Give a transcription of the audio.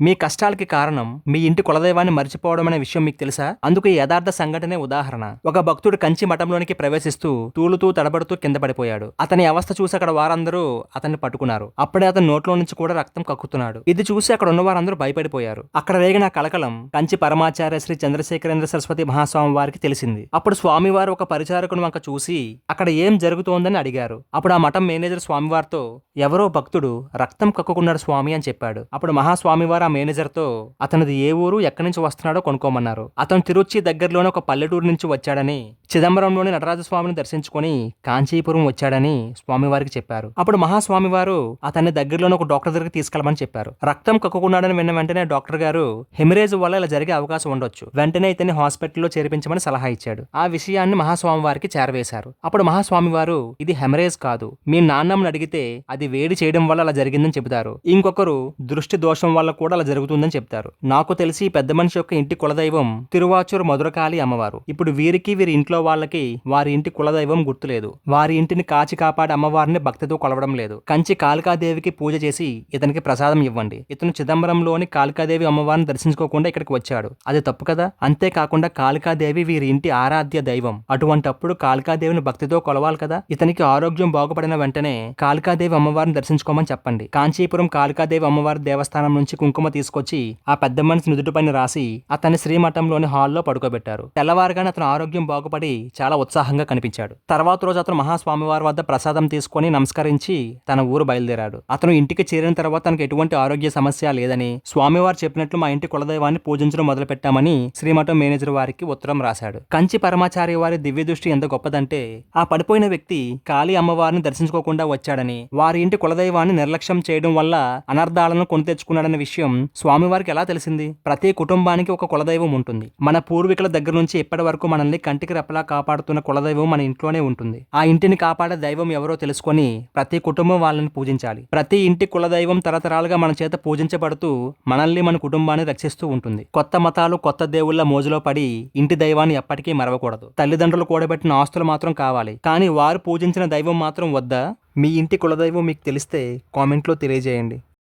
మీ కష్టాలకి కారణం మీ ఇంటి కులదైవాన్ని మర్చిపోవడం అనే విషయం మీకు తెలుసా? అందుకు ఈ యథార్థ సంఘటనే ఉదాహరణ. ఒక భక్తుడు కంచి మఠంలోనికి ప్రవేశిస్తూ తూలుతూ తడబడుతూ కింద పడిపోయాడు. అతని అవస్థ చూసి అక్కడ వారందరూ అతన్ని పట్టుకున్నారు. అప్పుడే అతని నోట్లో నుంచి కూడా రక్తం కక్కుతున్నాడు. ఇది చూసి అక్కడ ఉన్న వారందరూ భయపడిపోయారు. అక్కడ రేగిన కలకలం కంచి పరమాచార్య శ్రీ చంద్రశేఖరేంద్ర సరస్వతి మహాస్వామి వారికి తెలిసింది. అప్పుడు స్వామివారు ఒక పరిచారకుని వంక చూసి అక్కడ ఏం జరుగుతోందని అడిగారు. అప్పుడు ఆ మఠం మేనేజర్ స్వామివారితో ఎవరో భక్తుడు రక్తం కక్కుకున్నాడు స్వామి అని చెప్పాడు. అప్పుడు మహాస్వామివారు ఆ మేనేజర్తో అతనిది ఏ ఊరు ఎక్కడి నుంచి వస్తున్నాడో కొనుక్కోమన్నారు. అతను తిరుచి దగ్గరలోనే ఒక పల్లెటూరు నుంచి వచ్చాడని చిదంబరంలోని నటరాజ స్వామిని దర్శించుకొని కాంచీపురం వచ్చాడని స్వామివారికి చెప్పారు. అప్పుడు మహాస్వామివారు అతన్ని దగ్గరలోనే ఒక డాక్టర్ దగ్గరికి తీసుకెళ్ళమని చెప్పారు. రక్తం కక్కుకున్నాడని విన్న వెంటనే డాక్టర్ గారు హెమరేజ్ వల్ల ఇలా జరిగే అవకాశం ఉండొచ్చు. వెంటనే ఇతన్ని హాస్పిటల్లో చేర్పించమని సలహా ఇచ్చాడు. ఆ విషయాన్ని మహాస్వామి వారికి చేరవేశారు. అప్పుడు మహాస్వామి వారు ఇది హెమరేజ్ కాదు. మీ నాన్నమ్మని అడిగితే అది వేడి చేయడం వల్ల అలా జరిగిందని చెబుతారు. ఇంకొకరు దృష్టి దోషం వల్ల కూడా అలా జరుగుతుందని చెప్తారు. నాకు తెలిసి పెద్ద మనిషి యొక్క ఇంటి కులదైవం తిరువాచూరు మధురకాళి అమ్మవారు. ఇప్పుడు వీరికి వీరి ఇంట్లో వాళ్ళకి వారి ఇంటి కులదైవం గుర్తులేదు. వారి ఇంటిని కాచి కాపాడే అమ్మవారిని భక్తితో కొలవడం లేదు. కంచి కాళికాదేవికి పూజ చేసి ఇతనికి ప్రసాదం ఇవ్వండి. ఇతను చిదంబరంలోని కాళికాదేవి అమ్మవారిని దర్శించుకోకుండా ఇక్కడికి వచ్చాడు. అది తప్పు కదా? అంతేకాకుండా కాళికాదేవి వీరి ఇంటి ఆరాధ్య దైవం. అటువంటప్పుడు కాళికాదేవిని భక్తితో కొలవాలి కదా? ఇతనికి ఆరోగ్యం బాగుపడిన వెంటనే కాళికాదేవి అమ్మవారిని దర్శించుకోమని చెప్పండి. కాంచీపురం కాళికాదేవి అమ్మవారి దేవస్థానం నుంచి కుంకుమ తీసుకొచ్చి ఆ పెద్ద మనిషి నుదుటిపైన రాసి అతన్ని శ్రీమఠంలోని హాల్లో పడుకోబెట్టారు. తెల్లవారుగానే అతను ఆరోగ్యం బాగుపడి చాలా ఉత్సాహంగా కనిపించాడు. తర్వాత రోజు అతను మహాస్వామివారి వద్ద ప్రసాదం తీసుకొని నమస్కరించి తన ఊరు బయలుదేరాడు. అతను ఇంటికి చేరిన తర్వాత తనకు ఎటువంటి ఆరోగ్య సమస్య లేదని స్వామివారు చెప్పినట్లు మా ఇంటి కులదైవాన్ని పూజించడం మొదలుపెట్టామని శ్రీమఠం మేనేజర్ వారికి ఉత్తరం రాశాడు. కంచి పరమాచార్య వారి దివ్య దృష్టి ఎంత గొప్పదంటే ఆ పడిపోయిన వ్యక్తి కాళీ అమ్మవారిని దర్శించుకోకుండా వచ్చాడని వారి ఇంటి కులదైవాన్ని నిర్లక్ష్యం చేయడం వల్ల అనర్థాలను కొని తెచ్చుకున్నాడన్న విషయం స్వామివారికి ఎలా తెలిసింది? ప్రతి కుటుంబానికి ఒక కులదైవం ఉంటుంది. మన పూర్వీకుల దగ్గర నుంచి ఇప్పటి వరకు మనల్ని కంటికి రెప్పలా కాపాడుతున్న కులదైవం మన ఇంట్లోనే ఉంటుంది. ఆ ఇంటిని కాపాడే దైవం ఎవరో తెలుసుకొని ప్రతి కుటుంబం వాళ్ళని పూజించాలి. ప్రతి ఇంటి కులదైవం తరతరాలుగా మన చేత పూజించబడుతూ మనల్ని మన కుటుంబాన్ని రక్షిస్తూ ఉంటుంది. కొత్త మతాలు కొత్త దేవుళ్ళ మోజులో పడి ఇంటి దైవాన్ని ఎప్పటికీ మరవకూడదు. తల్లిదండ్రులు కూడబెట్టిన ఆస్తులు మాత్రం కావాలి. కానీ వారు పూజించిన దైవం మాత్రం వద్దా? మీ ఇంటి కులదైవం మీకు తెలిస్తే కామెంట్లో తెలియజేయండి.